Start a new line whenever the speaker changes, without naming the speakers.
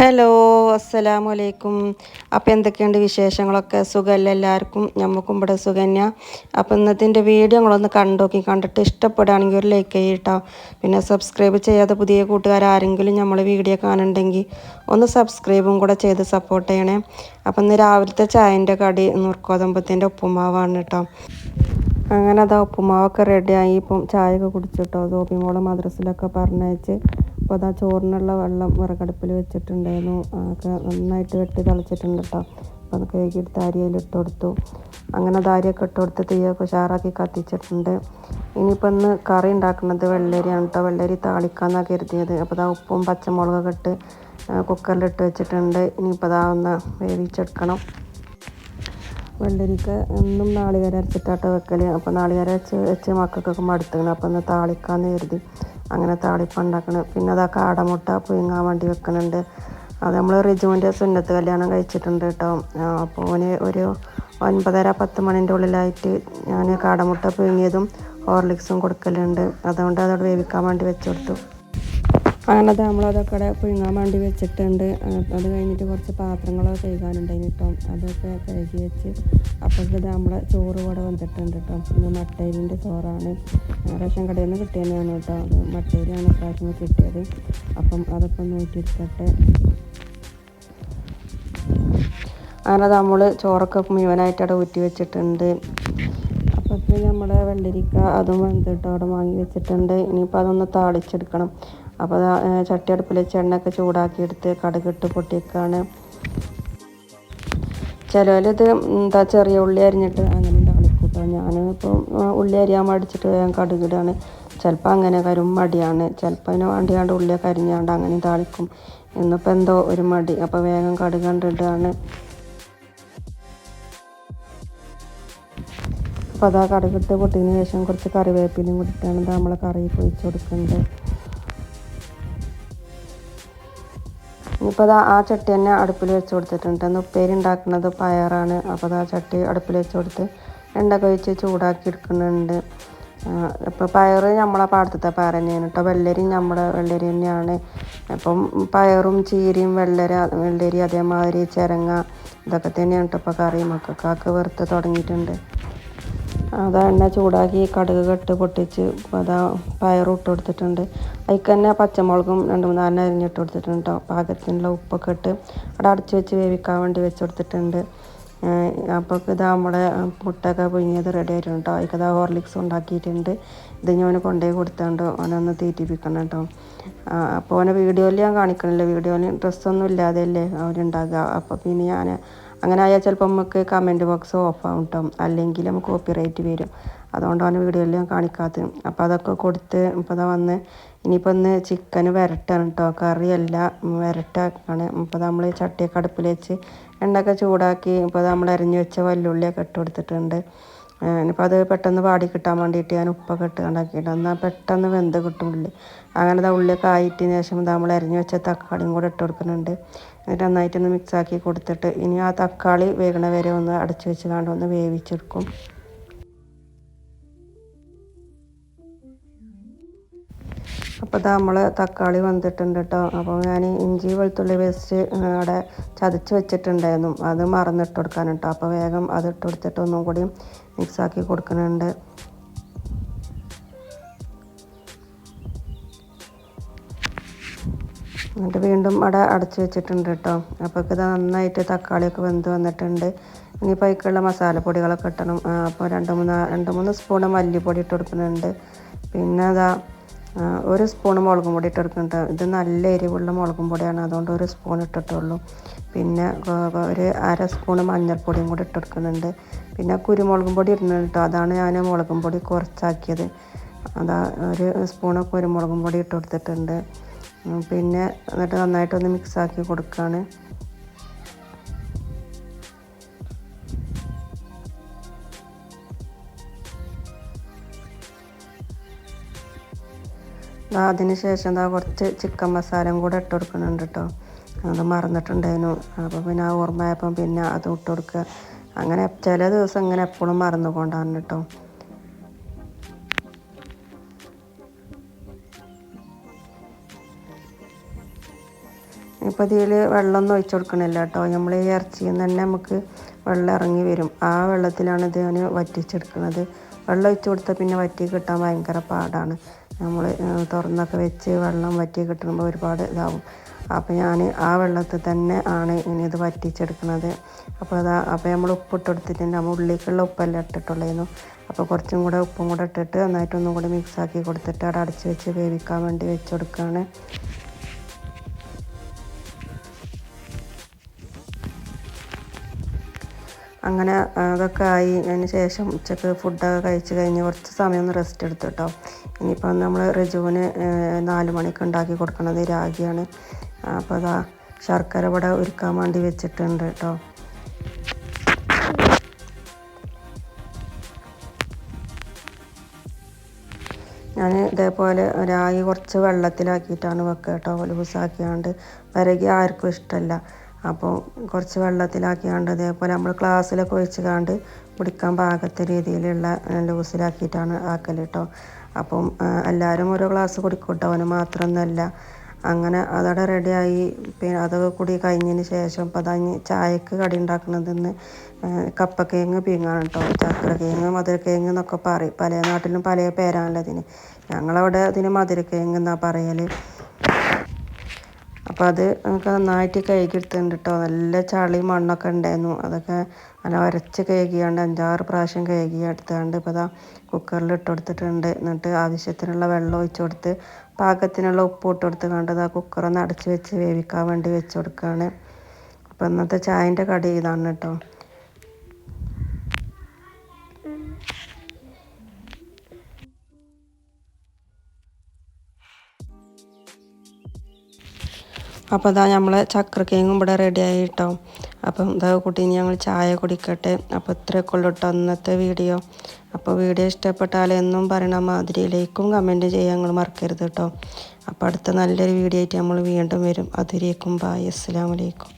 Hello അസ്സലാമു അലൈക്കും അപ്പോൾ എന്തൊക്കെയുണ്ട് വിശേഷങ്ങളൊക്കെ? സുഖമല്ല എല്ലാവർക്കും? ഞമ്മക്കും ഇവിടെ സുഖന്യ അപ്പോൾ ഇന്നത്തെ വീഡിയോ നിങ്ങളൊന്ന് കണ്ടോക്കി കണ്ടിട്ട് ഇഷ്ടപ്പെടുകയാണെങ്കിൽ ഒരു ലൈക്ക് ചെയ്യട്ടോ. പിന്നെ സബ്സ്ക്രൈബ് ചെയ്യാതെ പുതിയ കൂട്ടുകാർ ആരെങ്കിലും നമ്മൾ വീഡിയോ കാണുന്നുണ്ടെങ്കിൽ ഒന്ന് സബ്സ്ക്രൈബും കൂടെ ചെയ്ത് സപ്പോർട്ട് ചെയ്യണേ. അപ്പം ഇന്ന് രാവിലത്തെ ചായന്റെ കടി നുറുക്കോതമ്പത്തിന്റെ ഉപ്പുമാവാണ് കേട്ടോ അങ്ങനെ അതാ ഉപ്പുമാവൊക്കെ റെഡിയായി ഇപ്പം ചായയൊക്കെ കുടിച്ചിട്ടോ. ഗോപിമോളെ മദ്രസിലൊക്കെ പറഞ്ഞയച്ച്. അപ്പോൾ അതാ ചോറിനുള്ള വെള്ളം വിറകടുപ്പിൽ വെച്ചിട്ടുണ്ടായിരുന്നു. അതൊക്കെ നന്നായിട്ട് വെട്ടി തിളച്ചിട്ടുണ്ട് കേട്ടോ അപ്പോൾ അത് കഴുകിയെടുത്ത് അരിയിലിട്ട് കൊടുത്തു. അങ്ങനെ ധാരിയൊക്കെ ഇട്ട് കൊടുത്ത് തീയൊക്കെ ഉഷാറാക്കി കത്തിച്ചിട്ടുണ്ട്. ഇനിയിപ്പോൾ ഇന്ന് കറി ഉണ്ടാക്കുന്നത് വെള്ളരിയാണ് കേട്ടോ വെള്ളരി താളിക്കാന്നാണ് കരുതിയത്. അപ്പോൾ അതാ ഉപ്പും പച്ചമുളകൊക്കെ ഇട്ട് കുക്കറിലിട്ട് വെച്ചിട്ടുണ്ട്. ഇനിയിപ്പോൾ അതാ ഒന്ന് വേവിച്ചെടുക്കണം. വെള്ളരിക്ക് എന്നും നാളികേര അരച്ചിട്ടാട്ടോ വെക്കൽ അപ്പോൾ നാളികേര വെച്ച് വെച്ച് മക്കൾക്കൊക്കെ മടുത്തുകയാണ് അപ്പോൾ ഒന്ന് താളിക്കാന്ന് കരുതി. അങ്ങനെ താളിപ്പം ഉണ്ടാക്കണം പിന്നെ അതാ കാടമുട്ട പുഴുങ്ങാൻ വേണ്ടി വെക്കുന്നുണ്ട് അത് നമ്മൾ റിജുവിന്റെ സുന്നത്ത് കല്യാണം കഴിച്ചിട്ടുണ്ട് കേട്ടോ. അപ്പോൾ ഓന് ഒരു ഒൻപതര പത്ത് മണിന്റെ ഉള്ളിലായിട്ട് ഞാൻ കാടമുട്ട പുഴുങ്ങിയതും ഹോർലിക്സും കൊടുക്കലുണ്ട്. അതുകൊണ്ട് അതോട് വേവിക്കാൻ വേണ്ടി വെച്ചു കൊടുത്തു. അങ്ങനെ അത് നമ്മളതൊക്കെ പുഴുങ്ങാൻ വേണ്ടി വെച്ചിട്ടുണ്ട്. അത് കഴിഞ്ഞിട്ട് കുറച്ച് പാത്രങ്ങളൊക്കെ കഴുകാനുണ്ടായിന് കേട്ടോ അതൊക്കെ കഴുകി വെച്ച് അപ്പോഴത്തെ നമ്മളെ ചോറ് കൂടെ വന്നിട്ടുണ്ട് കേട്ടോ ഇന്ന് മട്ടേരിന്റെ ചോറാണ്. റേഷൻ കടയിൽ നിന്ന് കിട്ടിയതാണ് കേട്ടോ അത് മട്ടേരിയാണ് പ്രാവശ്യം കിട്ടിയത്. അപ്പം അതൊക്കെ നോക്കിയിരിക്കട്ടെ അങ്ങനെ നമ്മൾ ചോറൊക്കെ മുഴുവനായിട്ട് അവിടെ ഊറ്റി വെച്ചിട്ടുണ്ട്. അപ്പോഴത്തേക്ക് നമ്മുടെ വെള്ളരിക്ക അതും വന്നിട്ട് അവിടെ വാങ്ങി വെച്ചിട്ടുണ്ട്. ഇനിയിപ്പോൾ അതൊന്ന് താളിച്ചെടുക്കണം. അപ്പോൾ ചട്ടി അടുപ്പിൽ വെച്ച് എണ്ണയൊക്കെ ചൂടാക്കിയെടുത്ത് കടുകിട്ട് പൊട്ടിക്കാണ് ചിലവരിത് എന്താ ചെറിയ ഉള്ളി അരിഞ്ഞിട്ട് അങ്ങനെ താളിക്കൂട്ടോ. ഞാനിപ്പോൾ ഉള്ളി അരിയാൻ മടിച്ചിട്ട് വേഗം കടുകിടാണ്. ചിലപ്പോൾ അങ്ങനെ കരും മടിയാണ്. ചിലപ്പോൾ അതിന് വണ്ടിയാണ്ട് ഉള്ളിയൊക്കെ അരിഞ്ഞാണ്ട് അങ്ങനെ താളിക്കും. ഇന്നിപ്പോൾ എന്തോ ഒരു മടി. അപ്പോൾ വേഗം കടുക് കണ്ടിടുകയാണ് അപ്പോൾ അതാ കടുകിട്ട് പൊട്ടിയതിന് ശേഷം കുറച്ച് കറിവേപ്പിലയും കൂടിയിട്ടാണ് നമ്മൾ കറി ഒഴിച്ച് കൊടുക്കുന്നത് ഇനിയിപ്പോൾ ആ ചട്ടി തന്നെ അടുപ്പിൽ വെച്ച് കൊടുത്തിട്ടുണ്ട്. ഇന്ന് ഉപ്പേരി ഉണ്ടാക്കുന്നത് പയറാണ്. അപ്പോൾ ആ ചട്ടി അടുപ്പിൽ വെച്ച് കൊടുത്ത് എണ്ണ കഴിച്ച് ചൂടാക്കി എടുക്കുന്നുണ്ട്. അപ്പോൾ പയർ നമ്മളെ പാടത്തെ പയർ തന്നെയാണ് കേട്ടോ. വെള്ളരി നമ്മുടെ വെള്ളരി തന്നെയാണ്. അപ്പം പയറും ചീരയും വെള്ളര വെള്ളരി അതേമാതിരി ചിരങ്ങ ഇതൊക്കെ തന്നെയാണ് കേട്ടോ ഇപ്പോൾ കറി. മക്കൾക്കൊക്കെ വെറുത്ത് തുടങ്ങിയിട്ടുണ്ട്. അതാ എണ്ണ ചൂടാക്കി കടുക് കെട്ട് പൊട്ടിച്ച് അതാ പയറും ഇട്ട് കൊടുത്തിട്ടുണ്ട്. അതിക്ക് തന്നെ പച്ചമുളകും രണ്ട് മൂന്നാലിന് അരിഞ്ഞിട്ട് കൊടുത്തിട്ടുണ്ട് പാകത്തിനുള്ള ഉപ്പൊക്കെ ഇട്ട് അവിടെ അടച്ചു വെച്ച് വേവിക്കാൻ വേണ്ടി വെച്ച് കൊടുത്തിട്ടുണ്ട്. അപ്പോൾ ഇത് നമ്മുടെ മുട്ടയൊക്കെ പുഴുങ്ങിയത് റെഡി ആയിട്ടുണ്ട് കേട്ടോ അതിക്കത് ഹോർലിക്സ് ഉണ്ടാക്കിയിട്ടുണ്ട്. ഇത് ഞാൻ കൊണ്ടുപോയി കൊടുത്തുകൊണ്ട് ഓനൊന്ന് തീറ്റിപ്പിക്കണം കേട്ടോ അപ്പോൾ ഓനെ വീഡിയോയിൽ ഞാൻ കാണിക്കണില്ല. വീഡിയോയിൽ ഡ്രസ്സൊന്നും ഇല്ലാതെയല്ലേ അവരുണ്ടാകുക അപ്പോൾ പിന്നെ ഞാൻ അങ്ങനെ ആയാൽ ചിലപ്പോൾ നമുക്ക് കമന്റ് ബോക്സ് ഓഫ് ആവും കേട്ടോ അല്ലെങ്കിൽ നമുക്ക് കോപ്പി വരും. അതുകൊണ്ടാണ് വീഡിയോയിൽ ഞാൻ കാണിക്കാത്തത്. അപ്പോൾ അതൊക്കെ കൊടുത്ത് ഇപ്പോൾ അതാ വന്ന് ഇനിയിപ്പോൾ ഒന്ന് ചിക്കൻ വരട്ടാണ് കേട്ടോ കറിയല്ല വരട്ടാണ് ഇപ്പോൾ നമ്മൾ ചട്ടിയൊക്കെ അടുപ്പിൽ വെച്ച് എണ്ണയൊക്കെ ചൂടാക്കി ഇപ്പോൾ നമ്മൾ അരിഞ്ഞു വെച്ച വല്ലുള്ളിയൊക്കെ ഇട്ട് കൊടുത്തിട്ടുണ്ട്. ഇനിയിപ്പോൾ അത് പെട്ടെന്ന് പാടി കിട്ടാൻ വേണ്ടിയിട്ട് ഞാൻ ഉപ്പൊക്കെ ഇട്ട് ഉണ്ടാക്കിയിട്ട് എന്നാൽ പെട്ടെന്ന് വെന്ത് കിട്ടുള്ളൂ അങ്ങനെ ഉള്ളിയൊക്കെ ആയിട്ടിന് ശേഷം നമ്മൾ അരിഞ്ഞു വെച്ച തക്കാളിയും കൂടെ ഇട്ട് കൊടുക്കുന്നുണ്ട്. എന്നിട്ട് നന്നായിട്ടൊന്ന് മിക്സാക്കി കൊടുത്തിട്ട് ഇനി ആ തക്കാളി വേഗണ വരെ ഒന്ന് അടച്ചു വെച്ച് കണ്ട് ഒന്ന് വേവിച്ചെടുക്കും. അപ്പോൾ ഇതാ നമ്മൾ തക്കാളി വന്നിട്ടുണ്ട് കേട്ടോ അപ്പോൾ ഞാൻ ഇഞ്ചി വെളുത്തുള്ളി പേസ്റ്റ് അവിടെ ചതച്ച് വെച്ചിട്ടുണ്ടായിരുന്നു. അത് മറന്നിട്ട് കൊടുക്കാൻ കേട്ടോ അപ്പോൾ വേഗം അത് ഇട്ട് കൊടുത്തിട്ട് ഒന്നും കൂടി മിക്സാക്കി കൊടുക്കുന്നുണ്ട്. എന്നിട്ട് വീണ്ടും അവിടെ അടച്ച് വെച്ചിട്ടുണ്ട് കേട്ടോ. അപ്പോൾ ഇത് നന്നായിട്ട് തക്കാളിയൊക്കെ വെന്ത് വന്നിട്ടുണ്ട്. ഇനിയിപ്പോൾ അതിലേക്കുള്ള മസാലപ്പൊടികളൊക്കെ ഇട്ടണം. അപ്പോൾ രണ്ട് മൂന്ന് രണ്ട് മൂന്ന് സ്പൂണ് മല്ലിപ്പൊടി ഇട്ട് കൊടുക്കുന്നുണ്ട്. പിന്നെ അതാ ഒരു സ്പൂൺ മുളകും പൊടി ഇട്ട് കൊടുക്കുന്നുണ്ട് ഇത് നല്ല എരിവുള്ള മുളകും പൊടിയാണ്. അതുകൊണ്ട് ഒരു സ്പൂൺ ഇട്ടിട്ടുള്ളൂ. പിന്നെ ഒരു അര സ്പൂൺ മഞ്ഞൾപ്പൊടിയും കൂടി ഇട്ട് കൊടുക്കുന്നുണ്ട്. പിന്നെ കുരുമുളകും പൊടി ഇടുന്നുണ്ട് കേട്ടോ. അതാണ് ഞാൻ മുളകും പൊടി കുറച്ചാക്കിയത്. അതാ ഒരു സ്പൂണ് കുരുമുളകും പൊടി ഇട്ട് കൊടുത്തിട്ടുണ്ട്. പിന്നെ എന്നിട്ട് നന്നായിട്ടൊന്ന് മിക്സാക്കി കൊടുക്കുകയാണ് അതിന് ശേഷം എന്താ കുറച്ച് ചിക്കൻ മസാലയും കൂടെ ഇട്ട് കൊടുക്കുന്നുണ്ട് കേട്ടോ അത് മറന്നിട്ടുണ്ടായിരുന്നു. അപ്പോൾ പിന്നെ ആ ഓർമ്മയായപ്പം പിന്നെ അത് ഇട്ട് കൊടുക്കുക. അങ്ങനെ ചില ദിവസം ഇങ്ങനെ എപ്പോഴും മറന്നു മറന്നുകൊണ്ടാണ് കേട്ടോ ഇപ്പോൾ ഇതിൽ വെള്ളമൊന്നും ഒഴിച്ചു കൊടുക്കണില്ല കേട്ടോ നമ്മൾ ഈ ഇറച്ചിയിൽ നിന്ന് തന്നെ നമുക്ക് വെള്ളം ഇറങ്ങി വരും. ആ വെള്ളത്തിലാണ് ഇത് ഞാൻ വറ്റിച്ചെടുക്കുന്നത് വെള്ളം ഒഴിച്ചു കൊടുത്താൽ പിന്നെ വറ്റി കിട്ടാൻ ഭയങ്കര പാടാണ്. നമ്മൾ തുറന്നൊക്കെ വെച്ച് വെള്ളം വറ്റി കിട്ടുമ്പോൾ ഒരുപാട് ഇതാവും. അപ്പോൾ ഞാൻ ആ വെള്ളത്തിൽ തന്നെ ആണ് ഇനി ഇത് വറ്റിച്ചെടുക്കുന്നത് അപ്പോൾ അതാ അപ്പോൾ നമ്മൾ ഉപ്പിട്ട് കൊടുത്തിട്ടുണ്ട്. നമ്മൾ ഉള്ളിലേക്കുള്ള ഉപ്പല്ല ഇട്ടിട്ടുള്ളായിരുന്നു അപ്പോൾ കുറച്ചും കൂടെ ഉപ്പും കൂടെ ഇട്ടിട്ട് നന്നായിട്ടൊന്നും കൂടെ മിക്സാക്കി കൊടുത്തിട്ട് അവിടെ അടച്ച് വെച്ച് വേവിക്കാൻ വേണ്ടി വെച്ച് കൊടുക്കുകയാണ് അങ്ങനെ അതൊക്കെ ആയി അതിന് ശേഷം ഉച്ചയ്ക്ക് ഫുഡൊക്കെ കഴിച്ച് കഴിഞ്ഞ് കുറച്ച് സമയം ഒന്ന് റെസ്റ്റ് എടുത്തു കേട്ടോ ഇനിയിപ്പോൾ നമ്മൾ റിജുവിന് നാല് മണിക്ക് ഉണ്ടാക്കി കൊടുക്കണത് രാഗിയാണ്. അപ്പോൾ അതാ ശർക്കര ഇവിടെ ഒരുക്കാൻ വേണ്ടി വെച്ചിട്ടുണ്ട് കേട്ടോ ഞാൻ ഇതേപോലെ രാഗി കുറച്ച് വെള്ളത്തിലാക്കിയിട്ടാണ് വെക്കുക കേട്ടോ ലൂസാക്കിയാണ്ട്. വരകി ആർക്കും ഇഷ്ടമല്ല അപ്പോൾ കുറച്ച് വെള്ളത്തിലാക്കിയാണ്ട് ഇതേപോലെ നമ്മൾ ഗ്ലാസ്സിലൊക്കെ ഒഴിച്ച് കാണ്ട് കുടിക്കാൻ പാകത്തെ രീതിയിലുള്ള ലൂസിലാക്കിയിട്ടാണ് ആക്കൽ കേട്ടോ അപ്പം എല്ലാവരും ഓരോ ഗ്ലാസ് കുടിക്കും കേട്ടോ അവന് മാത്രമൊന്നുമല്ല. അങ്ങനെ അതവിടെ റെഡിയായി. പിന്നെ അതൊക്കെ കൂടി കഴിഞ്ഞതിന് ശേഷം ഇപ്പം അതാ ചായക്ക് കടി ഉണ്ടാക്കുന്നതെന്ന് കപ്പക്കേങ്ങ് പിങ്ങാണ് കേട്ടോ ചക്കരക്കേങ്ങ് മധുരക്കേങ്ങ് എന്നൊക്കെ പറയും. പല നാട്ടിലും പല പേരാണല്ലോ അതിന് ഞങ്ങളവിടെ അതിന് മധുരക്കേങ്ങ് എന്നാണ് പറയൽ അപ്പോൾ അത് നമുക്ക് നന്നായിട്ട് കഴുകിയെടുത്തിട്ടുണ്ട് കേട്ടോ നല്ല ചളി മണ്ണൊക്കെ ഉണ്ടായിരുന്നു. അതൊക്കെ നല്ല ഉരച്ച് കഴുകിയാണ്ട് അഞ്ചാറ് പ്രാവശ്യം കഴുകി എടുത്തുകൊണ്ട് ഇപ്പോൾ ഇതാ കുക്കറിൽ ഇട്ട് കൊടുത്തിട്ടുണ്ട്. എന്നിട്ട് ആവശ്യത്തിനുള്ള വെള്ളം ഒഴിച്ച് കൊടുത്ത് പാകത്തിനുള്ള ഉപ്പ് ഇട്ട് കൊടുത്ത് കണ്ട് ആ കുക്കറൊന്ന് അടച്ച് വെച്ച് വേവിക്കാൻ വേണ്ടി വെച്ച് കൊടുക്കുകയാണ് അപ്പോൾ ഇന്നത്തെ ചായന്റെ കടി ഇതാണ് കേട്ടോ അപ്പോൾ ഇതാ നമ്മൾ ചക്രക്കേങ്ങും ഇവിടെ റെഡി ആയി കേട്ടോ അപ്പം ഇതാ കുട്ടി ഞങ്ങൾ ചായ കുടിക്കട്ടെ. അപ്പോൾ ഇത്രയൊക്കെ ഉള്ളൂ കേട്ടോ അന്നത്തെ വീഡിയോ അപ്പോൾ വീഡിയോ ഇഷ്ടപ്പെട്ടാൽ എന്നും പറയണ മാതിരി ലൈക്കും കമന്റ് ചെയ്യാൻ നിങ്ങൾ മറക്കരുത് കേട്ടോ അപ്പോൾ അടുത്ത നല്ലൊരു വീഡിയോ ആയിട്ട് നമ്മൾ വീണ്ടും വരും. അതിലേക്കും ബായ് അസ്സാം വലൈക്കും